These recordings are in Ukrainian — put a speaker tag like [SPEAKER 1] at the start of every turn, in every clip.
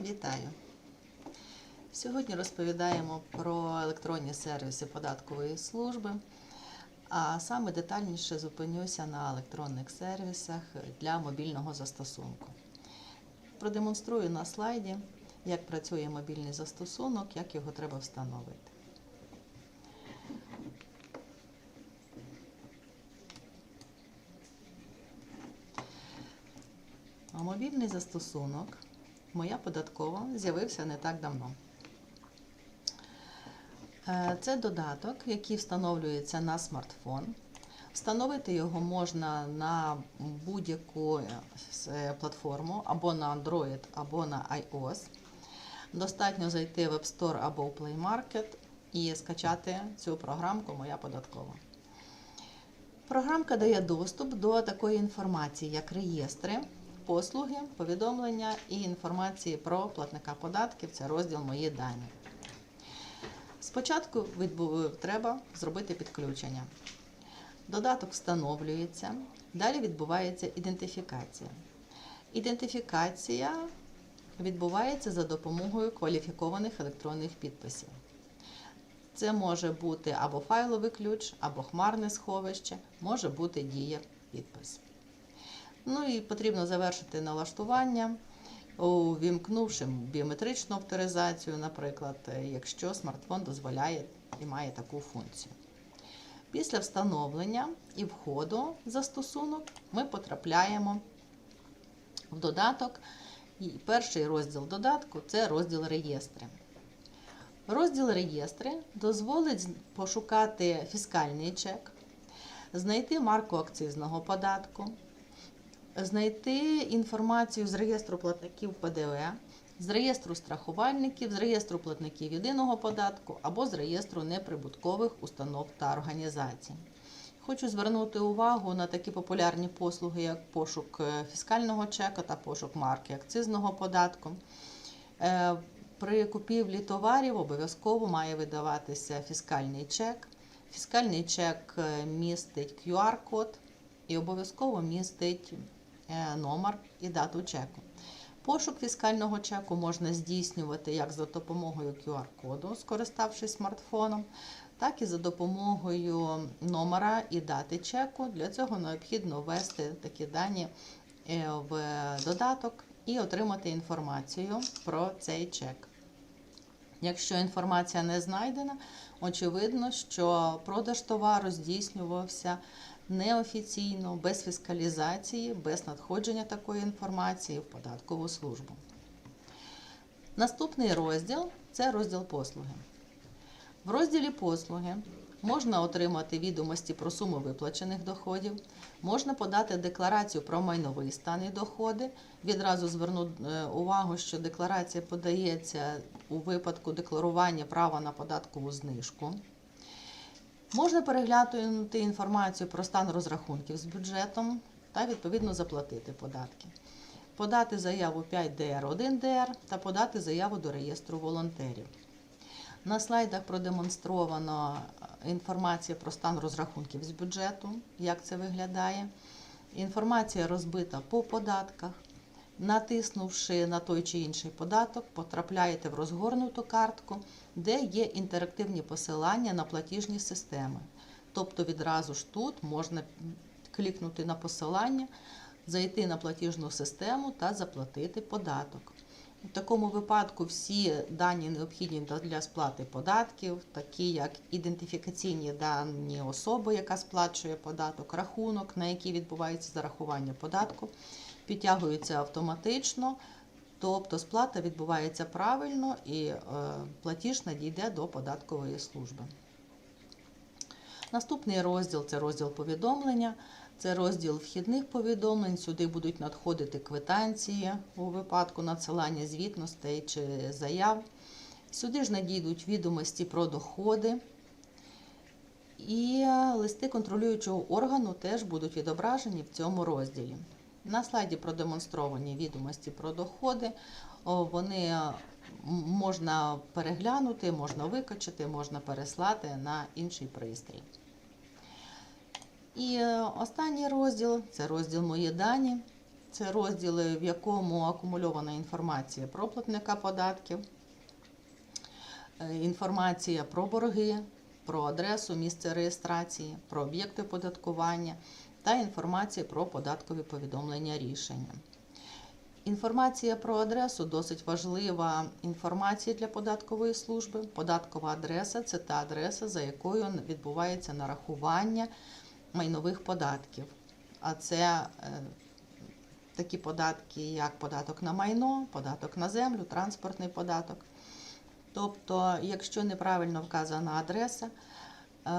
[SPEAKER 1] Вітаю! Сьогодні розповідаємо про електронні сервіси податкової служби, а саме детальніше зупинюся на електронних сервісах для мобільного застосунку. Продемонструю на слайді, як працює мобільний застосунок, як його треба встановити. Мобільний застосунок Моя податкова з'явився не так давно. Е, Це додаток, який встановлюється на смартфон. Встановити його можна на будь-яку е, платформу або на Android, або на iOS. Достатньо зайти в App Store або в Play Market і скачати цю програмку Моя податкова. Програмка дає доступ до такої інформації, як реєстри, послуги, повідомлення і інформації про платника податків. Це розділ Мої дані. Спочатку треба зробити підключення. Додаток встановлюється, далі відбувається ідентифікація. Ідентифікація відбувається за допомогою кваліфікованих електронних підписів. Це може бути або файловий ключ, або хмарне сховище, може бути дія підпис. Ну і потрібно завершити налаштування, увімкнувши біометричну авторизацію, наприклад, якщо смартфон дозволяє і має таку функцію. Після встановлення і входу застосунок ми потрапляємо в додаток. І перший розділ додатку це розділ реєстри. Розділ реєстри дозволить пошукати фіскальний чек, знайти марку акцизного податку, знайти інформацію з реєстру платників ПДВ, з реєстру страхувальників, з реєстру платників єдиного податку або з реєстру неприбуткових установ та організацій. Хочу звернути увагу на такі популярні послуги, як пошук е, фіскального чека та пошук марки акцизного податку. Е, При купівлі товарів обов'язково має видаватися фіскальний чек. Фіскальний чек е, містить QR-код і обов'язково містить номер і дату чеку. Пошук фіскального чеку можна здійснювати як за допомогою QR-коду, скориставшись смартфоном, так і за допомогою номера і дати чеку. Для цього необхідно ввести такі дані е, в додаток і отримати інформацію про цей чек. Якщо інформація не знайдена, очевидно, що продаж товару здійснювався неофіційно, без фіскалізації, без надходження такої інформації в податкову службу. Наступний розділ це розділ послуги. В розділі послуги можна отримати відомості про суму виплачених доходів, можна подати декларацію про майновий стан і доходи. Відразу зверну е, увагу, що декларація подається у випадку декларування права на податкову знижку. Можна переглянути інформацію про стан розрахунків з бюджетом та відповідно заплатити податки. Подати заяву 5ДР 1ДР та подати заяву до реєстру волонтерів. На слайдах продемонстровано е, інформація про стан розрахунків з бюджету, як це виглядає. Інформація розбита по податках. Натиснувши на той чи інший податок, потрапляєте в розгорнуту картку, де є інтерактивні посилання на платіжні системи. Тобто відразу ж тут можна клікнути на посилання, зайти на платіжну систему та заплатити податок. У такому випадку всі дані необхідні для сплати податків, такі як ідентифікаційні дані особи, яка сплачує податок, рахунок, на який відбувається зарахування податку, підтягуються автоматично, тобто сплата відбувається правильно і е, платіж надійде до податкової служби. Наступний розділ це розділ повідомлення. Це розділ вхідних повідомлень. Сюди будуть надходити квитанції у випадку надсилання звітностей чи заяв. Сюди ж надійдуть відомості про доходи. І листи контролюючого органу теж будуть відображені в цьому розділі. На слайді продемонстровані відомості про доходи. Вони можна переглянути, можна викачати, можна переслати на інший пристрій. І е, останній розділ це розділ Мої дані. Це розділ, в якому акумульована інформація про платника податків, е, інформація про борги, про адресу, місце реєстрації, про об'єкти оподаткування та інформація про податкові повідомлення рішення. Інформація про адресу досить важлива інформація для податкової служби. Податкова адреса це та адреса, за якою відбувається нарахування майнових податків. А це е, такі податки, як податок на майно, податок на землю, транспортний податок. Тобто, якщо неправильно вказана адреса,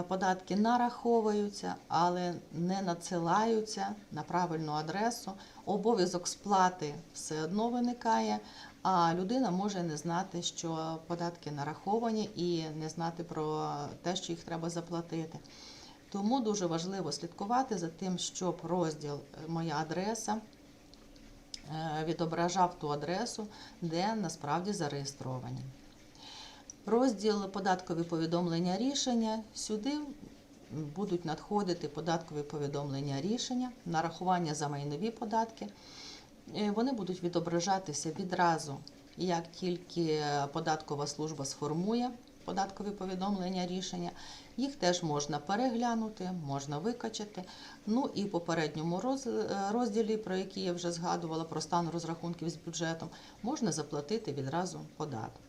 [SPEAKER 1] податки нараховуються, але не надсилаються на правильну адресу. Обов'язок сплати все одно виникає, а людина може не знати, що податки нараховані, і не знати про те, що їх треба заплатити. Тому дуже важливо слідкувати за тим, щоб розділ е, Моя адреса е, відображав ту адресу, де насправді зареєстровані. Розділ податкові повідомлення рішення. Сюди будуть надходити податкові повідомлення рішення, нарахування за майнові податки. Е, Вони будуть відображатися відразу, як тільки податкова служба сформує податкові повідомлення рішення. Їх теж можна переглянути, можна викачати. Ну і попередньому е, розділі, про який я вже згадувала, про стан розрахунків з бюджетом, можна заплатити відразу податок.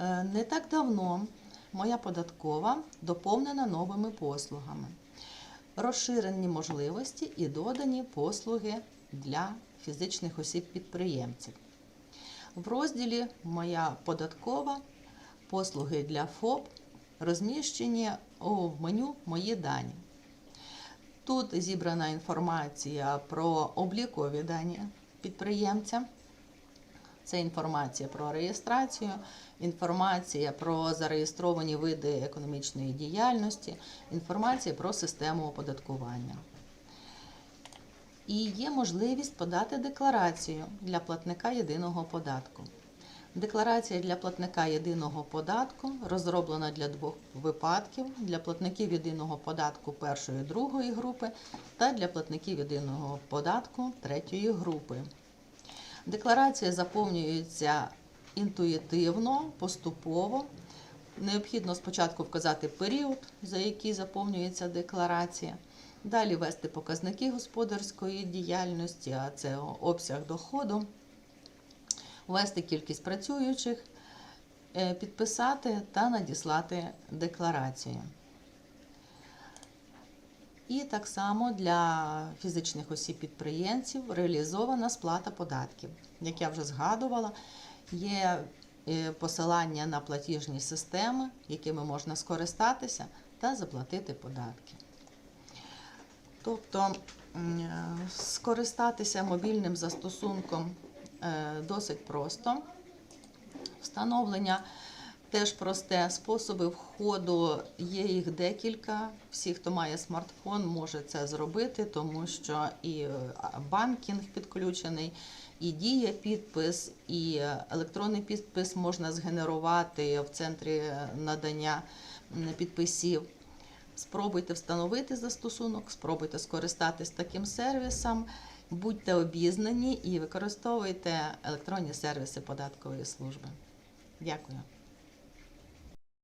[SPEAKER 1] Е, Не так давно моя податкова доповнена новими послугами. Розширені можливості і додані послуги для фізичних осіб-підприємців. В розділі Моя податкова послуги для ФОП розміщені у меню Мої дані. Тут зібрана інформація про облікові дані підприємця. Це інформація про реєстрацію, інформація про зареєстровані види економічної діяльності, інформація про систему оподаткування. І є можливість подати декларацію для платника єдиного податку. Декларація для платника єдиного податку розроблена для двох випадків: для платників єдиного податку першої другої групи та для платників єдиного податку третьої групи. Декларація заповнюється інтуїтивно, поступово. Необхідно спочатку вказати період, за який заповнюється декларація. Далі ввести показники господарської діяльності, а це обсяг доходу, ввести кількість працюючих, е, підписати та надіслати декларацію. І так само для фізичних осіб-підприємців реалізована сплата податків. Як я вже згадувала, є е, посилання на платіжні системи, якими можна скористатися та заплатити податки. Тобто скористатися мобільним застосунком е, досить просто. Встановлення теж просте. Способи входу є їх декілька. Всі, хто має смартфон, може це зробити, тому що і е, банкінг підключений, і дія підпис, і е, електронний підпис можна згенерувати в центрі надання підписів. Спробуйте встановити застосунок, спробуйте скористатись таким сервісом, будьте обізнані і використовуйте електронні сервіси податкової служби. Дякую.